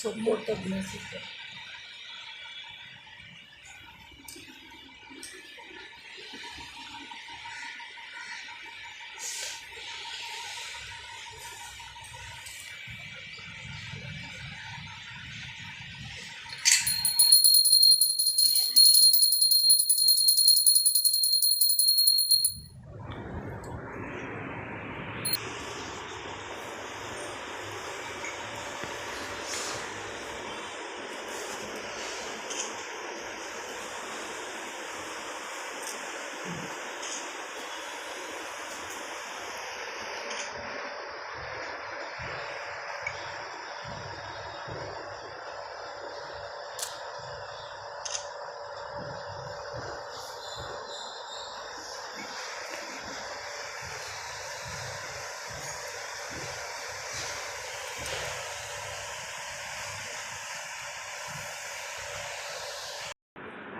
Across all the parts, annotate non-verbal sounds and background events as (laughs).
ઉપર તો સપોર્ટ જ નથી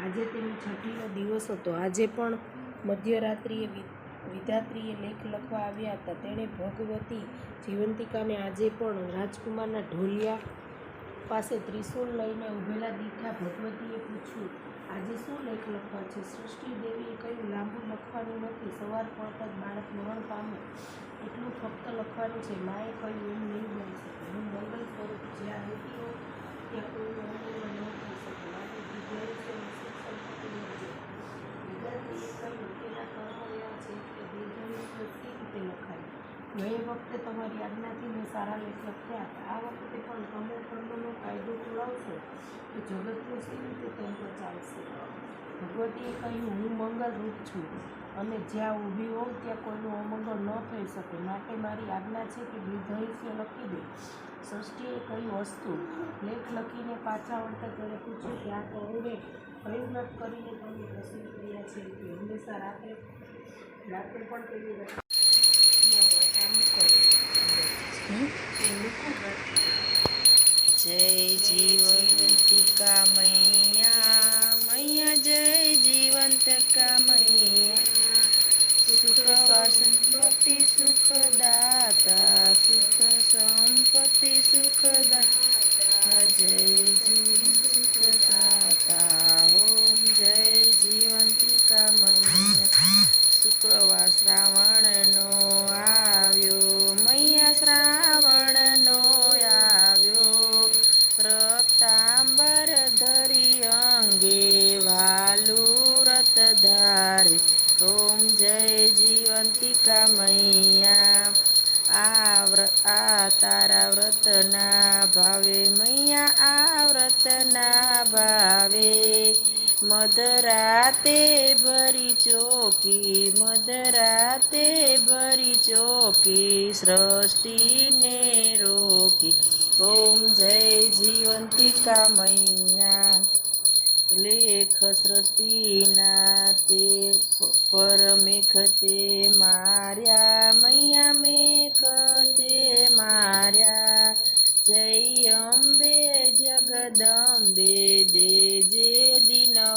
આજે તેનો છઠ્ઠીનો દિવસ હતો. આજે પણ મધ્યરાત્રિએ વિધાત્રીએ લેખ લખવા આવ્યા હતા. તેણે ભગવતી જીવંતિકાને આજે પણ રાજકુમારના ઢોલિયા પાસે ત્રિશૂળ લઈને ઊભેલા દીઠા ભગવતીએ પૂછ્યું, આજે શું લેખ લખવા છે? સૃષ્ટિ દેવીએ કહ્યું, લાંબુ લખવાનું નથી. સવાર પડતા જ બાળક મરણ પામે એટલું ફક્ત લખવાનું છે. માએ કહ્યું, એમ નહીં બની શકે. હું મંગલ સ્વરૂપ જ્યાં રહેતી હોઉં, ત્યાં કોઈનું અમંગળ ન થઈ શકે માટે દીર્ઘાયુષ્ય અને સુખ સંપત્તિ મળશે વિધાત્રીએ કહ્યું તેના કર્મો એવા છે કે દીર્ઘાયુષ્ય સી રીતે લખાય ગયે વખતે તમારી આજ્ઞાથી મેં સારા લેખ લખ્યા હતા આ વખતે પણ તમે કર્મનો કાયદો ચલાવશો તો જગતનું સી રીતે તંત્ર ચાલશે ભગવતીએ કહ્યું, હું મંગલ રૂપ છું. અને જ્યાં ઊભી હોઉં, ત્યાં કોઈનું અમંગળ ન થઈ શકે. માટે મારી આજ્ઞા છે કે દીર્ઘાયુષ્ય લખી દે. સૃષ્ટિએ કહ્યું વસ્તુ લેખ લખીને પાછા વળતા તેણે પૂછ્યું કે આ કયું વ્રત કરીને તમે પ્રસન્ન કર્યા છે કે હંમેશા રાત્રે રાત્રે પણ વ્રત જય જીવંતિકા મૈયા મૈયા જય જીવંતિકા મૈયા. શુક્રવાર સંપત્તિ સુખદાતા સુખ સંપત્તિ સુખદાતા જય જીવન સુખદાતા ઓમ જય જીવંતિકા મધરાતે ભરી ચોકી, મધરાતે ભરી ચોકી, સૃષ્ટિને રોકી. ઓમ જય જીવંતિકા મૈયા. લેખ સૃષ્ટિના તે પરમેખ તે માર્યા, મૈયા મેખ તે માર્યા. જય અંબે જગદંબે દેજે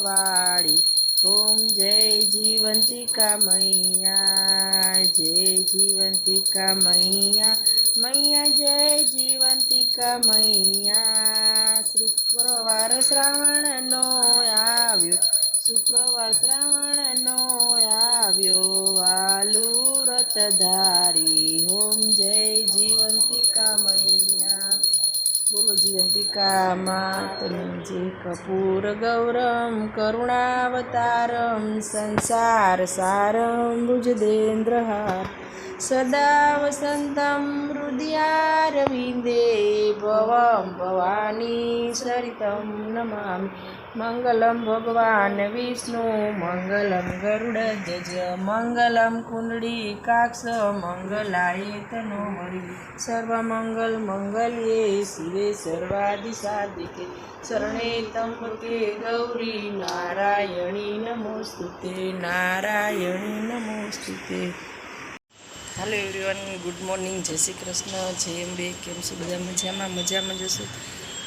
દિનવાળી ઓમ જય જીવંતિકા મૈયા, જય જીવંતિકા મૈયા મૈયા જય જીવંતિકા મૈયા. શુક્રવાર શ્રાવણનો આવ્યો, શુક્રવાર શ્રાવણનો આવ્યો. વાલુ રત ધારી, ઓમ જય જીવંતિકા મૈયા. બોલો જીવંતિકા માતની જે કપૂર, ગૌરમ, કરુણાવતારમ, સંસાર સારમ ભુજદેન્દ્રહાર સદા વસંતમ હૃદયારવિંદે ભવમ ભવાની સરિતમ નમામિ. મંગલમ ભગવાન વિષ્ણુ, મંગલમ ગરુડધ્વજ મંગલમ કુંડળી, કાક્ષ મંગલાય તનો હરિ સર્વમંગલ મંગલ્યે શિવે સર્વાદિ સાધિકે શરણે તંબકે ગૌરી, નારાયણી નમોસ્તુતે નારાયણી નમોસ્તુતે. હાલો એવરીવન ગુડ મોર્નિંગ જય શ્રી કૃષ્ણ. જય અંબે, કેમ છો? બધા મજામાં? મજામાં જશો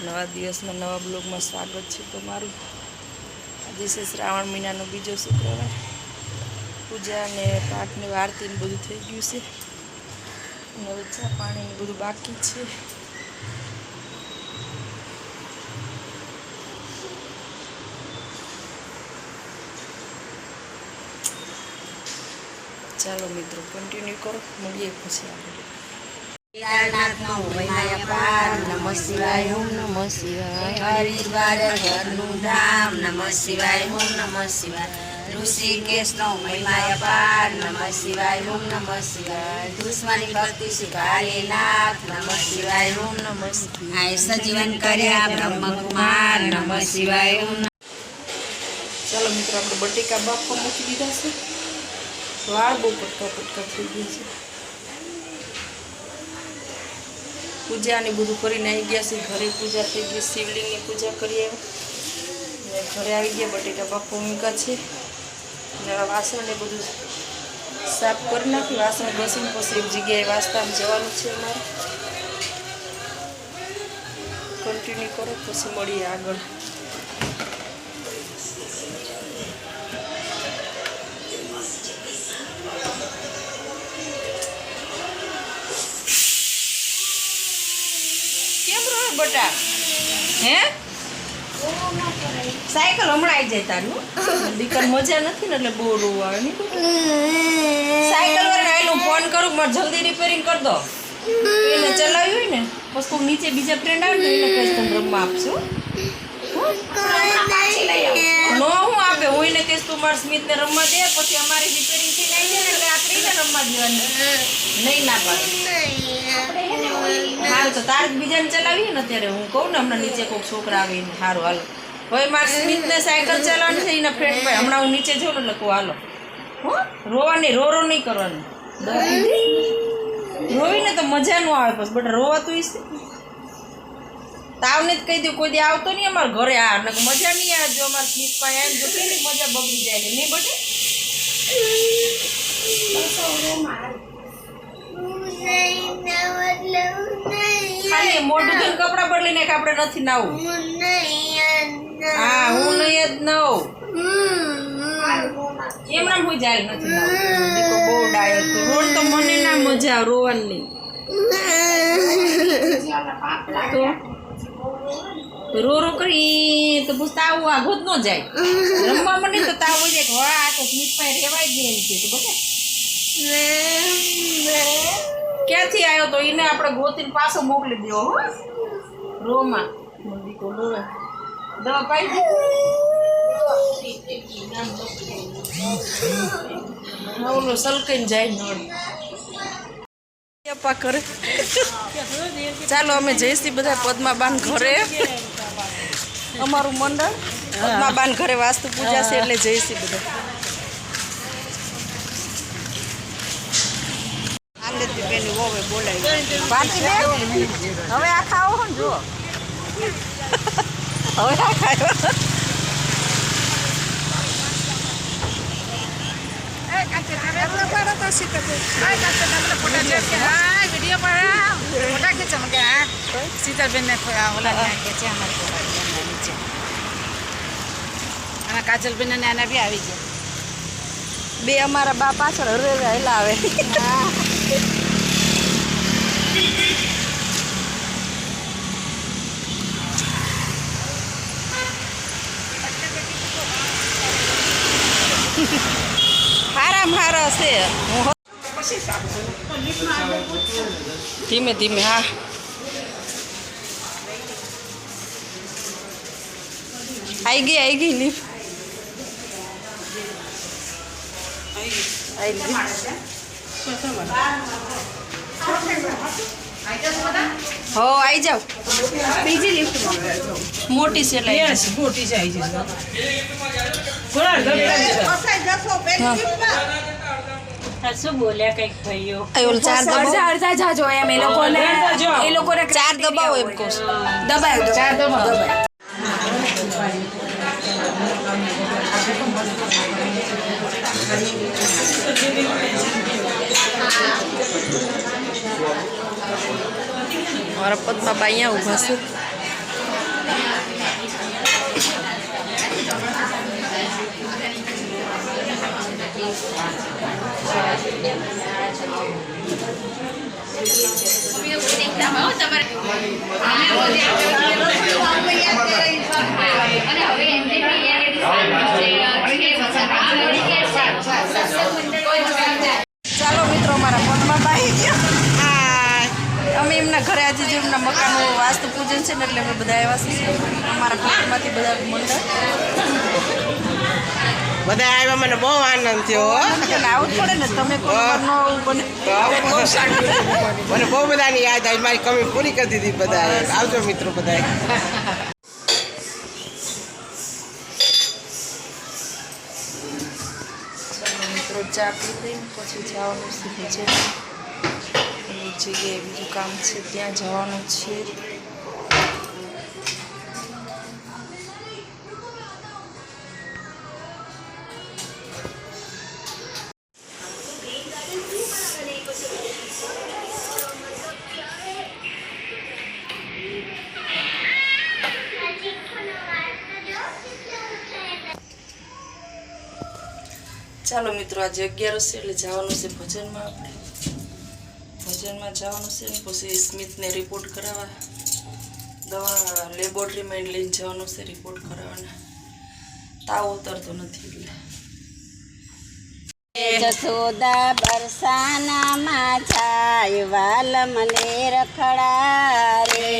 નવા દિવસમાં નવા બ્લોગમાં સ્વાગત છે તમારું આજે છે શ્રાવણ મહિનાનો બીજો શુક્રવાર. પૂજા અને પાઠની આરતીને બધું થઈ ગયું છે. અને હવે ચા પાણીને બધું બાકી છે. ચાલો મિત્રો કન્ટિન્યુ કરો. મળીએ પછી આપણે. કેદારનાથનો પાર નમઃ શિવાય, ઓમ નમઃ શિવાય. હરિદ્વાર ઘરનું ધામ, નમઃ શિવાય, ઓમ નમઃ શિવાય. ઋષિકેશનો મહિમા પાર નમઃ શિવાય, ઓમ નમઃ શિવાય. દુશ્મની ભક્તિ શીખારે નાથ, નમઃ શિવાય, ઓમ નમઃ સજીવન કર્યા બ્રહ્મકુમાર, નમઃ શિવાય, ઓમ ચાલો મિત્રો, આપણે બટેકા બાફવા મૂકી દીધા છે. વાળ બહુ પટકા પટકા થઈ ગયા છે. પૂજા ને બધું કરીને આવી ગયા છે ઘરે પૂજા થઈ ગઈ, શિવલિંગની પૂજા કરી આવ્યા ઘરે આવી ગયા, બટેટા બાફવા મૂકા છે. નવા આ વાસણ ને બધું સાફ કરી નાખ્યું વાસણ ઘસીને પછી એક જગ્યાએ વાસતા જવાનું છે અમારે. કન્ટિન્યુ કરો, પછી મળીએ આગળ. હે? સાયકલ હમણાં આવી જાય તારું દીકર મજા નથી ને એટલે બહુ રોવા નહીં સાયકલ વાળાને આવેલું ફોન કરું મારે જલ્દી રિપેરિંગ કરી દો. એને ચલાવ્યું હોય ને, પછી કોક નીચે બીજા ફ્રેન્ડ આવે ને એને કહીશ, તમે રમવા આપશો? નો હું આપે, હું એને કહીશ, તું મારા સ્મિતને રમવા દે, પછી અમારી રિપેરિંગ થઈને આવી જાય એટલે આપણે રમવા દેવાની. નહીં ના પાડે. હાલ તો તાર બીજાને ચલાવીએ ને અત્યારે હું કહું ને હમણાં નીચે કોઈક છોકરા આવીને સારું હાલો. હવે મારે સ્મિતને સાયકલ ચલાવવાની છે, એના ફ્રેન્ડ ભાઈ. હમણાં હું નીચે જોઉં ને કહું, હાલો. રોવાની, રો રો નહીં કરવાની. રોવીને તો મજા ન આવે પછી બટ રોવાતું છે. તાવને જ કહી દઉં, કોઈ દી આવતો નહીં અમારા ઘરે. આ ને મજા નહીં આવે જો અમારા સ્મિત પાસે આવે ને જો કેટલી મજા બગડી જાય નહીં બટે ખાલી મોઢું ધોઈને કપડાં બદલી નાખ આપણે નથી નાવું. હા હું નહીં જ નવ. એમ નામ હું જાય નથી નાવું. બહુ ડાયો તો રોડ તો મને ના મજા આવે રોવાની તો? રો રો કરી તો પછી તાવ આગો જ ન જાય. રમવા મને તો તાવ હોય જાય કે હા આ તો સ્મિત પાસે રેવાય જ નહીં એમ કે ક્યાંથી આવ્યો તો એને આપણે ગોતીને પાછો મોકલી દો હો. રોમાં. દીકો રોવે દવા પાઈ દે. ઓલો સલકાઈને જાય નળ. અપ્પા કરે. ચાલો અમે જઈશી બધા પદ્માબાન ઘરે. અમારું મંડળ. પદ્માબાન ઘરે વાસ્તુ પૂજા છે એટલે જઈશી બધા. ભારતીબેન હવે આ ખાઓ ને જો હવે આ ખાયો કાજલબેન અને આના બી આવી ગયા બે અમારા બા પાછળ હરે હેલા આવે હારામ હારા છે હું હો- ધીમે ધીમે હા આઈ ગઈ આઈ ગઈ લીફ ગઈ હો આવી જાવ બીજી લિફ્ટ મોટી છે એટલે મોટી જશે. આવી છે શું બોલ્યા કઈક થયું ઓલ ચાર અડધા અડધા જા જોયા એ લોકોને એ લોકોને ચાર દબાવો એમ કહું દબાવ ચાર દબાવ મારા પત બાપા અહીંયા ઊભા છે Thank you. ચાલો મિત્રો મારા ફોનમાં બાઈ ગયો. અમે એમના ઘરે આજે જે એમના મકાનનું વાસ્તુ પૂજન છે ને એટલે અમે બધા એવા છીએ. અમારા ફોનમાંથી બધા મંડળ. બધા આવ્યા મને બહુ આનંદ થયો મને બહુ બધાની યાદ આવી મારી કમી પૂરી કરી દીધી બધા આવજો મિત્રો બધા મિત્રો ચા પી પછી જવાનું છે બીજે. જગ્યાએ બીજું કામ છે ત્યાં જવાનું છે. ચાલો મિત્રો આજે અગિયારસ છે એટલે જવાનું છે ભજનમાં આપણે. ભજનમાં જવાનું છે ને પછી સ્મિતને રિપોર્ટ કરાવવા. દવા લેબોરેટરીમાં લઈને જવાનું છે રિપોર્ટ કરાવવાના. તાવ ઉતરતો નથી એટલે. જસોદા બરસાનામાં જાય વાલ મને રખડા રે.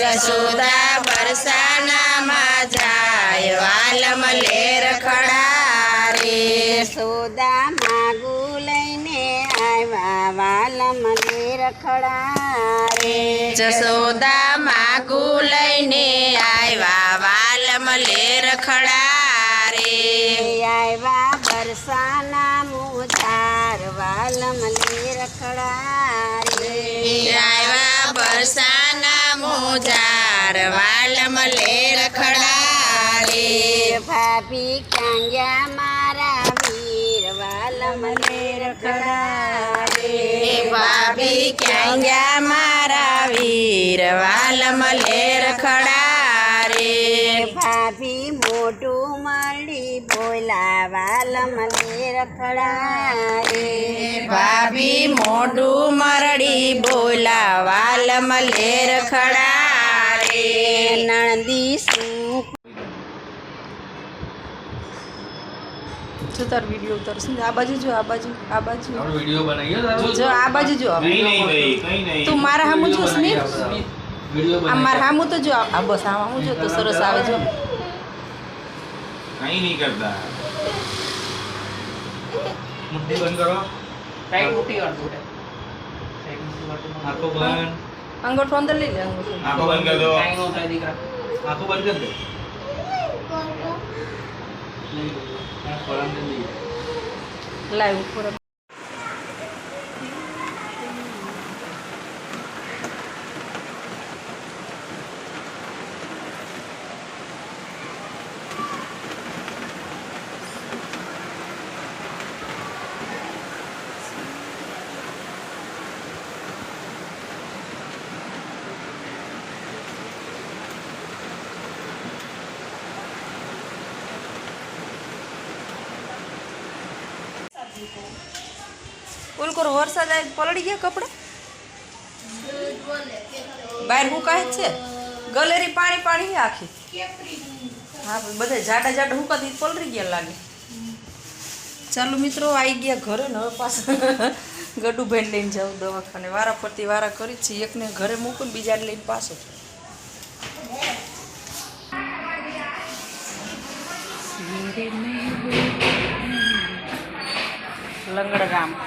જસોદા બરસાનામાં જાય વાલ મને રખડા રે. સોદા માગુ લઈને આવ્યા વાલ મને રખડા રે જસોદા માગુ લઈને આવ્યા વાલ મને રખડા રે આવ્યા બરસાના મુજાર વાલ મને રખડા રે આવ્યા બરસાના મુજાર વાલ મને રખડા રે ભાભી કાંગ્યા રે ભાભી કાંગ્યા મારા વીર? વાલ મને રખડા રે ભાભી મોટું મળી બોલા વાલ મને રખડા રે ભાભી મોટું મરડી બોલા વાલ મને રખડા રે નણદી શું જો તાર વીડિયો ઉતરશે આ બાજુ જો આ બાજુ આ બાજુ. વિડિયો બનાવ્યો જો આ બાજુ જો. નહીં નહીં ભાઈ કઈ નહીં. તું મારા સામું જો, સ્મિત. વીડિયો આ મારા બનાવીએ તો જો આ બસ આ હું જો તો સરસ આવે જો કઈ નહીં કરતા. મુઠ્ઠી બંધ કરો. આંખો બંધ. અંગૂઠો અંદર લઈ લે અંગૂઠો. આંખો બંધ કરી દો. આંખો બંધ કરી દે. લાઈવ ઉપર ઓલ કરો, વરસાદ આવે પલળી ગયા કપડા? બહાર હુકાય જ છે, ગલેરી પાણી પાણી આખી. હા બધા જાડા જાડા હુકાતી પલળી ગયા લાગે? ચાલો મિત્રો આવી ગયા ઘરે, ને હવે પાછા (laughs) ગડું ભાઈ લઈને જાઉં દવાખાને. વારા ફરતી વારા કરી જ છે એકને ઘરે મૂકું બીજાને લઈને પાછો. ലങ്കട ഗ്രാമം